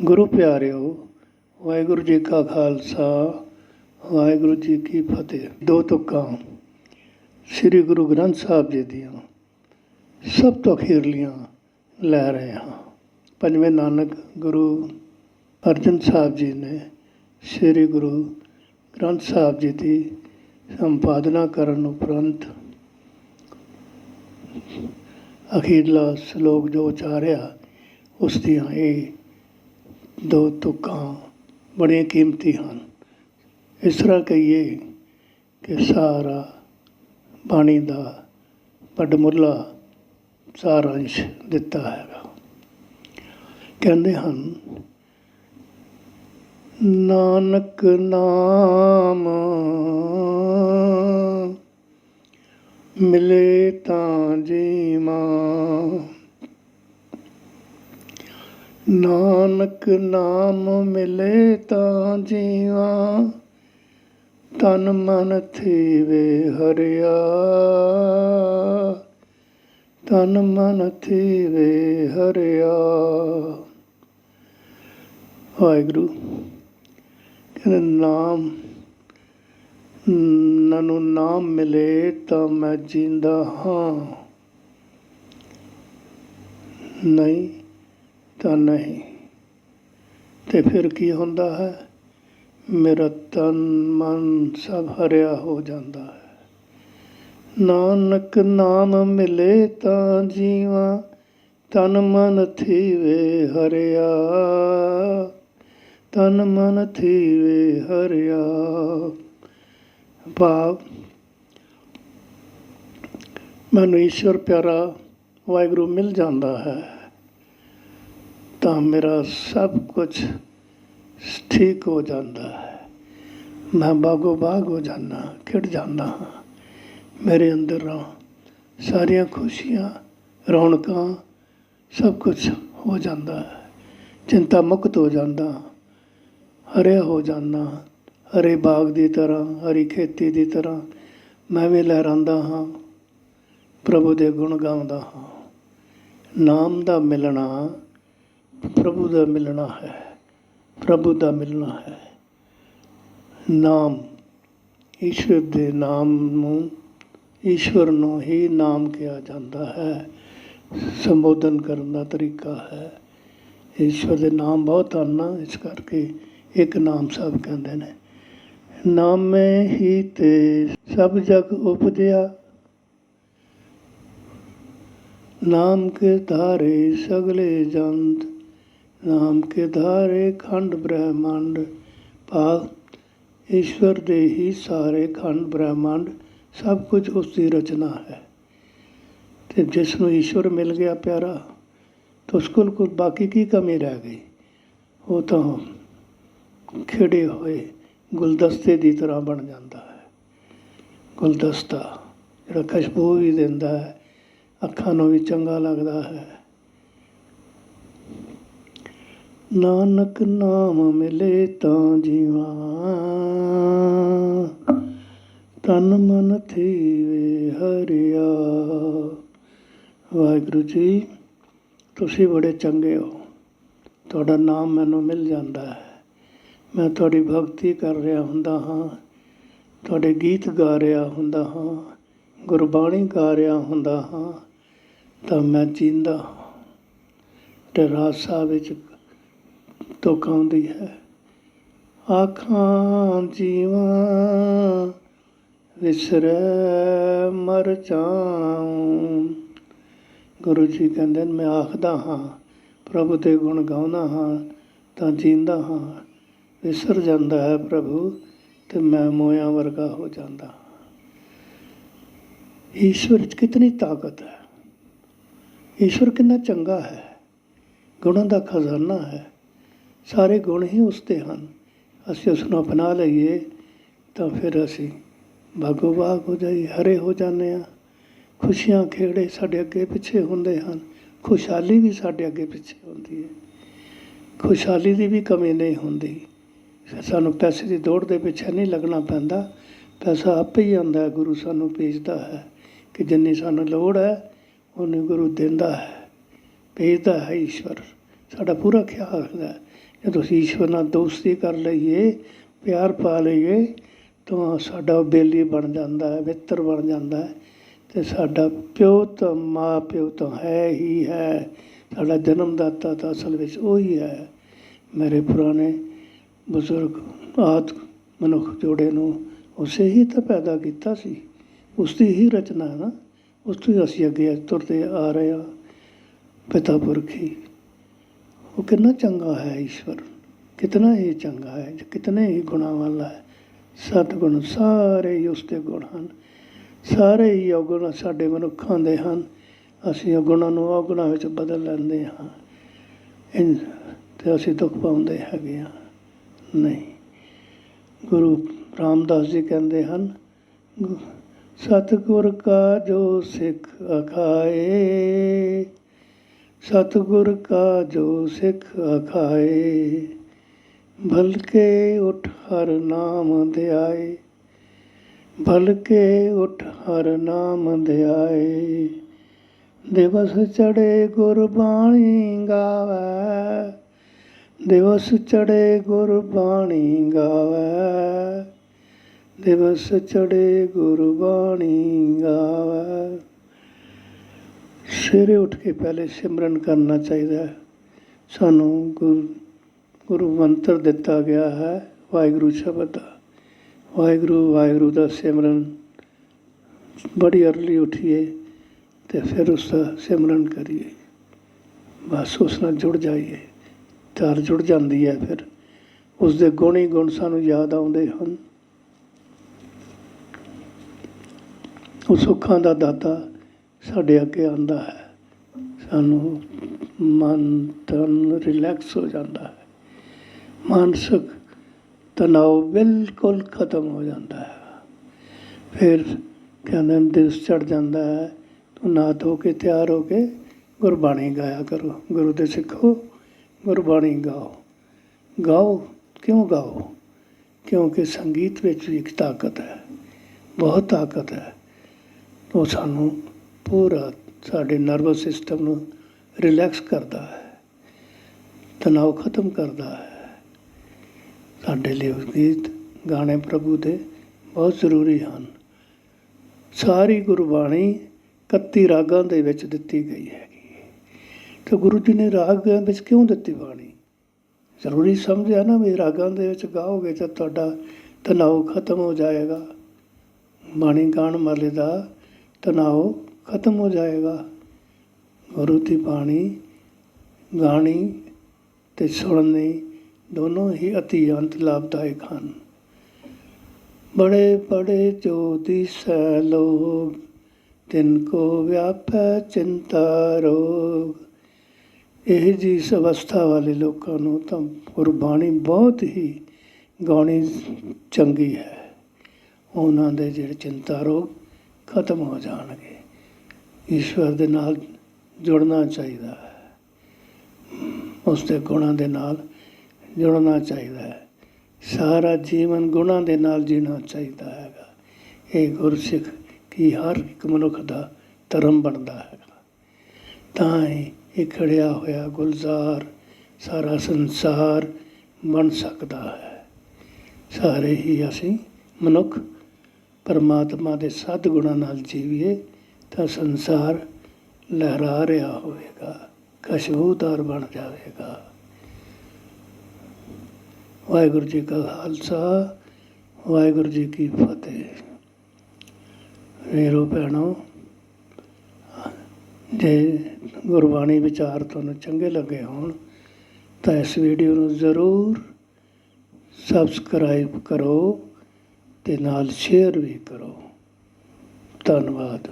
ਗੁਰੂ ਪਿਆਰਿਓ, ਵਾਹਿਗੁਰੂ ਜੀ ਕਾ ਖਾਲਸਾ, ਵਾਹਿਗੁਰੂ ਜੀ ਕੀ ਫਤਿਹ। ਦੋ ਤੁਕਾਂ, ਸ੍ਰੀ ਗੁਰੂ ਗ੍ਰੰਥ ਸਾਹਿਬ ਜੀ ਦੀਆਂ ਸਭ ਤੋਂ ਅਖੀਰਲੀਆਂ ਲੈ ਰਹੇ ਹਾਂ। ਪੰਜਵੇਂ ਨਾਨਕ ਗੁਰੂ ਅਰਜਨ ਸਾਹਿਬ ਜੀ ਨੇ ਸ੍ਰੀ ਗੁਰੂ ਗ੍ਰੰਥ ਸਾਹਿਬ ਜੀ ਦੀ ਸੰਪਾਦਨਾ ਕਰਨ ਉਪਰੰਤ ਅਖੀਰਲਾ ਸ਼ਲੋਕ ਜੋ ਉਚਾਰਿਆ, ਉਸ ਦੀਆਂ ਇਹ ਦੋ ਤੁਕਾਂ ਬੜੀਆਂ ਕੀਮਤੀ ਹਨ। ਇਸ ਤਰ੍ਹਾਂ ਕਹੀਏ ਕਿ ਸਾਰਾ ਬਾਣੀ ਦਾ ਪੜਮੁੱਲਾ ਸਾਰਾਂਸ਼ ਦਿੱਤਾ ਹੈਗਾ। ਕਹਿੰਦੇ ਹਨ, ਨਾਨਕ ਨਾਮ ਮਿਲੇ ਤਾਂ ਜੀਵਾਂ ਨਾਨਕ ਨਾਮ ਮਿਲੇ ਤਾਂ ਜੀਵਾਂ, ਤਨ ਮਨ ਥੀਵੇ ਹਰਿਆ। ਤਨ ਮਨ ਥੀਵੇ ਹਰਿਆ। ਵਾਹਿਗੁਰੂ, ਕਹਿੰਦੇ ਨਾਮ, ਨਨੂੰ ਨਾਮ ਮਿਲੇ ਤਾਂ ਮੈਂ ਜਿੰਦਾ ਹਾਂ। ਨਹੀਂ ਤਾਂ ਨਹੀਂ। ਤੇ ਫਿਰ ਕੀ ਹੁੰਦਾ ਹੈ? ਮੇਰਾ ਤਨ ਮਨ ਸਭ ਹਰਿਆ ਹੋ ਜਾਂਦਾ ਹੈ। ਨਾਨਕ ਨਾਮ ਮਿਲੇ ਤਾਂ ਜੀਵਾਂ, ਤਨ ਮਨ ਥੀਵੇ ਹਰਿਆ। ਤਨ ਮਨ ਥੀਵੇ ਹਰਿਆ। ਭਾਵ, ਮੈਨੂੰ ਈਸ਼ਵਰ ਪਿਆਰਾ ਵਾਹਿਗੁਰੂ ਮਿਲ ਜਾਂਦਾ ਹੈ। ਤਾਂ ਮੇਰਾ ਸਭ ਕੁਝ ਠੀਕ ਹੋ ਜਾਂਦਾ ਹੈ। ਮੈਂ ਬਾਗੋ ਬਾਗ ਹੋ ਜਾਂਦਾ, ਖਿੜ ਜਾਂਦਾ ਹਾਂ। ਮੇਰੇ ਅੰਦਰ ਸਾਰੀਆਂ ਖੁਸ਼ੀਆਂ, ਰੌਣਕਾਂ, ਸਭ ਕੁਝ ਹੋ ਜਾਂਦਾ ਹੈ। ਚਿੰਤਾ ਮੁਕਤ ਹੋ ਜਾਂਦਾ, ਹਰਿਆ ਹੋ ਜਾਂਦਾ, ਹਰੇ ਬਾਗ ਦੀ ਤਰ੍ਹਾਂ, ਹਰੀ ਖੇਤੀ ਦੀ ਤਰ੍ਹਾਂ ਮੈਂ ਵੀ ਲਹਿਰਾਂਦਾ ਹਾਂ, ਪ੍ਰਭੂ ਦੇ ਗੁਣ ਗਾਉਂਦਾ ਹਾਂ। ਨਾਮ ਦਾ ਮਿਲਣਾ ਪ੍ਰਭੂ ਦਾ ਮਿਲਣਾ ਹੈ, ਪ੍ਰਭੂ ਦਾ ਮਿਲਣਾ ਹੈ। ਨਾਮ, ਈਸ਼ਵਰ ਦੇ ਨਾਮ ਨੂੰ, ਈਸ਼ਵਰ ਨੂੰ ਹੀ ਨਾਮ ਕਿਹਾ ਜਾਂਦਾ ਹੈ। ਸੰਬੋਧਨ ਕਰਨ ਦਾ ਤਰੀਕਾ ਹੈ। ਈਸ਼ਵਰ ਦੇ ਨਾਮ ਬਹੁਤ ਹਨ, ਇਸ ਕਰਕੇ ਇੱਕ ਨਾਮ ਸਭ ਕਹਿੰਦੇ ਨੇ। ਨਾਮੇ ਹੀ ਤੇ ਸਭ ਜਗ ਉਪਜਿਆ। ਨਾਮ ਕੇ ਧਾਰੇ ਸਗਲੇ ਜੰਤ ਨਾਮ ਕੇ ਧਾਰੇ ਖੰਡ ਬ੍ਰਹਮੰਡ, ਭਾਵ ਈਸ਼ਵਰ ਦੇ ਹੀ ਸਾਰੇ ਖੰਡ ਬ੍ਰਹਮੰਡ, ਸਭ ਕੁਝ ਉਸ ਦੀ ਰਚਨਾ ਹੈ। ਤੇ ਜਿਸ ਨੂੰ ਈਸ਼ਵਰ ਮਿਲ ਗਿਆ ਪਿਆਰਾ, ਤਾਂ ਉਸ ਕੋਲ ਕੋਈ ਬਾਕੀ ਕੀ ਕਮੀ ਰਹਿ ਗਈ? ਉਹ ਤਾਂ ਖਿੜੇ ਹੋਏ ਗੁਲਦਸਤੇ ਦੀ ਤਰ੍ਹਾਂ ਬਣ ਜਾਂਦਾ ਹੈ। ਗੁਲਦਸਤਾ ਜਿਹੜਾ ਖੁਸ਼ਬੂ ਵੀ ਦਿੰਦਾ ਹੈ, ਅੱਖਾਂ ਨੂੰ ਵੀ ਚੰਗਾ ਲੱਗਦਾ ਹੈ। ਨਾਨਕ ਨਾਮ ਮਿਲੇ ਤਾਂ ਜੀਵਾ। ਤਨ ਮਨ ਥੀਵੇ ਹਰਿਆ। ਵਾਹਿਗੁਰੂ ਜੀ, ਤੁਸੀਂ ਬੜੇ ਚੰਗੇ ਹੋ। ਤੁਹਾਡਾ ਨਾਮ ਮੈਨੂੰ ਮਿਲ ਜਾਂਦਾ ਹੈ। ਮੈਂ ਤੁਹਾਡੀ ਭਗਤੀ ਕਰ ਰਿਹਾ ਹੁੰਦਾ ਹਾਂ। ਤੁਹਾਡੇ ਗੀਤ ਗਾ ਰਿਹਾ ਹੁੰਦਾ ਹਾਂ। ਗੁਰਬਾਣੀ ਗਾ ਰਿਹਾ ਹੁੰਦਾ ਹਾਂ। ਤਾਂ ਮੈਂ ਜੀਂਦਾ ਹਾਂ। ਤੇ ਰਾਸਾ ਵਿੱਚ ਤੁਕ ਆਉਂਦੀ ਹੈ। ਆਖਾਂ, ਜੀਵਾਂ, ਵਿਸਰੈ, ਮਰ ਜਾਉ। ਗੁਰੂ ਜੀ ਕਹਿੰਦੇ ਮੈਂ ਆਖਦਾ ਹਾਂ, ਪ੍ਰਭੂ ਦੇ ਗੁਣ ਗਾਉਂਦਾ ਹਾਂ, ਤਾਂ ਜੀਂਦਾ ਹਾਂ। ਵਿਸਰ ਜਾਂਦਾ ਹੈ ਪ੍ਰਭੂ ਤੇ ਮੈਂ ਮੋਇਆ ਵਰਗਾ ਹੋ ਜਾਂਦਾ ਈਸ਼ਵਰ 'ਚ ਕਿਤਨੀ ਤਾਕਤ ਹੈ। ਈਸ਼ਵਰ ਕਿੰਨਾ ਚੰਗਾ ਹੈ। ਗੁਣਾਂ ਦਾ ਖਜ਼ਾਨਾ ਹੈ। ਸਾਰੇ ਗੁਣ ਹੀ ਉਸ ਦੇ ਹਨ। ਅਸੀਂ ਉਸ ਨੂੰ ਅਪਣਾ ਲਈਏ ਤਾਂ ਫਿਰ ਅਸੀਂ ਬਾਗੋ ਬਾਗ ਹੋ ਜਾਈ, ਹਰੇ ਹੋ ਜਾਂਦੇ ਆ ਖੁਸ਼ੀਆਂ ਖੇੜੇ ਸਾਡੇ ਅੱਗੇ ਪਿੱਛੇ ਹੁੰਦੇ ਹਨ। ਖੁਸ਼ਹਾਲੀ ਵੀ ਸਾਡੇ ਅੱਗੇ ਪਿੱਛੇ ਹੁੰਦੀ ਹੈ। ਖੁਸ਼ਹਾਲੀ ਦੀ ਵੀ ਕਮੀ ਨਹੀਂ ਹੁੰਦੀ। ਸਾਨੂੰ ਪੈਸੇ ਦੀ ਦੌੜ ਦੇ ਪਿੱਛੇ ਨਹੀਂ ਲੱਗਣਾ ਪੈਂਦਾ। ਪੈਸਾ ਆਪੇ ਹੀ ਆਉਂਦਾ ਹੈ। ਗੁਰੂ ਸਾਨੂੰ ਭੇਜਦਾ ਹੈ ਕਿ ਜਿੰਨੀ ਸਾਨੂੰ ਲੋੜ ਹੈ ਉਹਨੂੰ ਗੁਰੂ ਦਿੰਦਾ ਹੈ। ਭੇਜਦਾ ਹੈ ਈਸ਼ਵਰ। ਸਾਡਾ ਪੂਰਾ ਖਿਆਲ ਰੱਖਦਾ ਹੈ। ਜਦੋਂ ਅਸੀਂ ਈਸ਼ਵਰ ਨਾਲ ਦੋਸਤੀ ਕਰ ਲਈਏ, ਪਿਆਰ ਪਾ ਲਈਏ, ਤਾਂ ਸਾਡਾ ਬੇਲੀ ਬਣ ਜਾਂਦਾ ਹੈ, ਮਿੱਤਰ ਬਣ ਜਾਂਦਾ ਹੈ। ਤੇ ਸਾਡਾ ਪਿਓ ਤਾਂ ਮਾਂ ਪਿਓ ਤਾਂ ਹੈ ਹੀ ਹੈ। ਸਾਡਾ ਜਨਮਦਾਤਾ ਤਾਂ ਅਸਲ ਵਿੱਚ ਉਹ ਹੀ। ਹੈ ਮੇਰੇ ਪੁਰਾਣੇ ਬਜ਼ੁਰਗ ਆਦ ਮਨੁੱਖ ਜੋੜੇ ਨੂੰ ਉਸੇ ਹੀ ਤਾਂ ਪੈਦਾ ਕੀਤਾ ਸੀ। ਉਸ ਦੀ ਹੀ ਰਚਨਾ ਹੈ ਨਾ। ਉਸ ਤੋਂ ਹੀ ਅਸੀਂ ਅੱਗੇ ਤੁਰਦੇ ਆ ਰਹੇ ਹਾਂ। ਪਿਤਾ ਪੁਰਖੀ ਉਹ ਕਿੰਨਾ ਚੰਗਾ ਹੈ ਈਸ਼ਵਰ? ਕਿਤਨਾ ਹੀ ਚੰਗਾ ਹੈ ਕਿਤਨੇ ਹੀ ਗੁਣਾਂ ਵਾਲਾ ਹੈ। ਸੱਤ ਸਾਰੇ ਹੀ ਉਸਦੇ ਗੁਣ ਹਨ। ਸਾਰੇ ਹੀ ਔਗੁਣ ਸਾਡੇ ਮਨੁੱਖਾਂ ਦੇ ਹਨ। ਅਸੀਂ ਔਗੁਣਾਂ ਨੂੰ ਔਗੁਣਾਂ ਵਿੱਚ ਬਦਲ ਲੈਂਦੇ ਹਾਂ। ਇਨ ਤੇ ਅਸੀਂ ਦੁੱਖ ਪਾਉਂਦੇ ਹੈਗੇ ਹਾਂ। ਨਹੀਂ। ਗੁਰੂ ਰਾਮਦਾਸ ਜੀ ਕਹਿੰਦੇ ਹਨ ਗੁ- ਸਤਿਗੁਰ ਕਾ ਜੋ ਸਿੱਖ ਅਖਾਏ ਸਤਿਗੁਰ ਕਾ ਜੋ ਸਿੱਖ ਅਖਾਏ, ਭਲਕੇ ਉਠ ਹਰ ਨਾਮ ਧਿਆਏ, ਭਲਕੇ ਉਠ ਹਰ ਨਾਮ ਧਿਆਏ। ਦਿਵਸ ਚੜੇ ਗੁਰਬਾਣੀ ਗਾਵੇ, ਦਿਵਸ ਚੜੇ ਗੁਰਬਾਣੀ ਗਾਵੇ, ਦਿਵਸ ਚੜੇ ਗੁਰਬਾਣੀ ਗਾਵੇ। ਸਵੇਰੇ ਉੱਠ ਕੇ ਪਹਿਲੇ ਸਿਮਰਨ ਕਰਨਾ ਚਾਹੀਦਾ ਹੈ। ਸਾਨੂੰ ਗੁਰ ਗੁਰੂ ਮੰਤਰ ਦਿੱਤਾ ਗਿਆ ਹੈ, ਵਾਹਿਗੁਰੂ ਸ਼ਬਦ ਦਾ। ਵਾਹਿਗੁਰੂ ਵਾਹਿਗੁਰੂ ਦਾ ਸਿਮਰਨ। ਬੜੀ ਅਰਲੀ ਉੱਠੀਏ ਤੇ ਫਿਰ ਉਸ ਦਾ ਸਿਮਰਨ ਕਰੀਏ। ਬਸ ਉਸ ਨਾਲ ਜੁੜ ਜਾਈਏ। ਤਾਰ ਜੁੜ ਜਾਂਦੀ ਹੈ ਫਿਰ। ਉਸ ਦੇ ਗੁਣ ਹੀ ਗੁਣ ਸਾਨੂੰ ਯਾਦ ਆਉਂਦੇ ਹਨ। ਉਹ ਸੁੱਖਾਂ ਦਾ ਦਾਤਾ ਸਾਡੇ ਅੱਗੇ ਆਉਂਦਾ ਹੈ। ਸਾਨੂੰ ਮਨ, ਤਨ ਰਿਲੈਕਸ ਹੋ ਜਾਂਦਾ ਹੈ। ਮਾਨਸਿਕ ਤਣਾਅ ਬਿਲਕੁਲ ਖਤਮ ਹੋ ਜਾਂਦਾ ਹੈ। ਫਿਰ ਕਹਿੰਦੇ ਨੇ ਦਿਲ ਚੜ ਜਾਂਦਾ ਹੈ। ਤੂੰ ਨਾ ਧੋ ਕੇ ਤਿਆਰ ਹੋ ਕੇ ਗੁਰਬਾਣੀ ਗਾਇਆ ਕਰੋ। ਗੁਰੂ ਦੇ ਸਿੱਖੋ, ਗੁਰਬਾਣੀ ਗਾਓ। ਗਾਓ, ਕਿਉਂ ਗਾਓ? ਕਿਉਂਕਿ ਸੰਗੀਤ ਵਿੱਚ ਵੀ ਇੱਕ ਤਾਕਤ ਹੈ। ਬਹੁਤ ਤਾਕਤ ਹੈ। ਉਹ ਸਾਨੂੰ ਪੂਰਾ ਸਾਡੇ ਨਰਵਸ ਸਿਸਟਮ ਨੂੰ ਰਿਲੈਕਸ ਕਰਦਾ ਹੈ। ਤਣਾਅ ਖਤਮ ਕਰਦਾ ਹੈ। ਸਾਡੇ ਲਈ ਗੀਤ ਗਾਣੇ ਪ੍ਰਭੂ ਦੇ ਬਹੁਤ ਜ਼ਰੂਰੀ ਹਨ। ਸਾਰੀ ਗੁਰਬਾਣੀ 31 ਰਾਗਾਂ ਦੇ ਵਿੱਚ ਦਿੱਤੀ ਗਈ ਹੈਗੀ। ਹੈ। ਤੇ ਗੁਰੂ ਜੀ ਨੇ ਰਾਗ ਵਿੱਚ ਕਿਉਂ ਦਿੱਤੀ ਬਾਣੀ? ਜ਼ਰੂਰੀ ਸਮਝਿਆ ਨਾ ਵੀ ਰਾਗਾਂ ਦੇ ਵਿੱਚ ਗਾਓਗੇ ਤਾਂ ਤੁਹਾਡਾ ਤਣਾਅ ਖਤਮ ਹੋ ਜਾਏਗਾ। ਬਾਣੀ ਗਾਣ ਵਾਲੇ ਦਾ ਤਣਾਅ ਖਤਮ ਹੋ ਜਾਏਗਾ। ਗੁਰੂ ਦੀ ਬਾਣੀ ਗਾਣੀ ਤੇ ਸੁਣਨੀ ਦੋਨੋਂ ਹੀ ਅਤਿਅੰਤ ਲਾਭਦਾਇਕ ਹਨ। ਬੜੇ ਬੜੇ ਜੋਤੀ ਦਿਸੈ ਲੋਗ ਤਿਨ ਕੋ ਵਿਆਪੈ ਚਿੰਤਾ ਰੋਗ। ਇਹ ਜੀ ਇਸ ਅਵਸਥਾ ਵਾਲੇ ਲੋਕਾਂ ਨੂੰ ਤਾਂ ਗੁਰਬਾਣੀ ਬਹੁਤ ਹੀ ਗਾਉਣੀ ਚੰਗੀ ਹੈ। ਉਹਨਾਂ ਦੇ ਜਿਹੜੇ ਚਿੰਤਾ ਰੋਗ ਖਤਮ ਹੋ ਜਾਣਗੇ। ਈਸ਼ਵਰ ਦੇ ਨਾਲ ਜੁੜਨਾ ਚਾਹੀਦਾ ਹੈ। ਉਸ ਦੇ ਗੁਣਾਂ ਦੇ ਨਾਲ ਜੁੜਨਾ ਚਾਹੀਦਾ ਹੈ। ਸਾਰਾ ਜੀਵਨ ਗੁਣਾਂ ਦੇ ਨਾਲ ਜੀਣਾ ਚਾਹੀਦਾ ਹੈਗਾ। ਇਹ ਗੁਰਸਿੱਖ ਕੀ ਹਰ ਇੱਕ ਮਨੁੱਖ ਦਾ ਧਰਮ ਬਣਦਾ ਹੈਗਾ। ਤਾਂ ਹੀ ਇਹ ਖੜਿਆ ਹੋਇਆ ਗੁਲਜ਼ਾਰ ਸਾਰਾ ਸੰਸਾਰ ਬਣ ਸਕਦਾ ਹੈ। ਸਾਰੇ ਹੀ ਅਸੀਂ ਮਨੁੱਖ, ਪਰਮਾਤਮਾ ਦੇ ਸੱਤ ਗੁਣਾਂ ਨਾਲ ਜੀਵੀਏ। ਤਾਂ ਸੰਸਾਰ ਲਹਿਰਾ ਰਿਹਾ ਹੋਵੇਗਾ ਖੁਸ਼ਬੂਦਾਰ ਬਣ ਜਾਵੇਗਾ। ਵਾਹਿਗੁਰੂ ਜੀ ਕਾ ਖਾਲਸਾ, ਵਾਹਿਗੁਰੂ ਜੀ ਕੀ ਫਤਿਹ। ਵੀਰੋ ਭੈਣੋ, ਜੇ ਗੁਰਬਾਣੀ ਵਿਚਾਰ ਤੁਹਾਨੂੰ ਚੰਗੇ ਲੱਗੇ ਹੋਣ, ਤਾਂ ਇਸ ਵੀਡੀਓ ਨੂੰ ਜ਼ਰੂਰ ਸਬਸਕ੍ਰਾਈਬ ਕਰੋ ਤੇ ਨਾਲ ਸ਼ੇਅਰ ਵੀ ਕਰੋ। ਧੰਨਵਾਦ।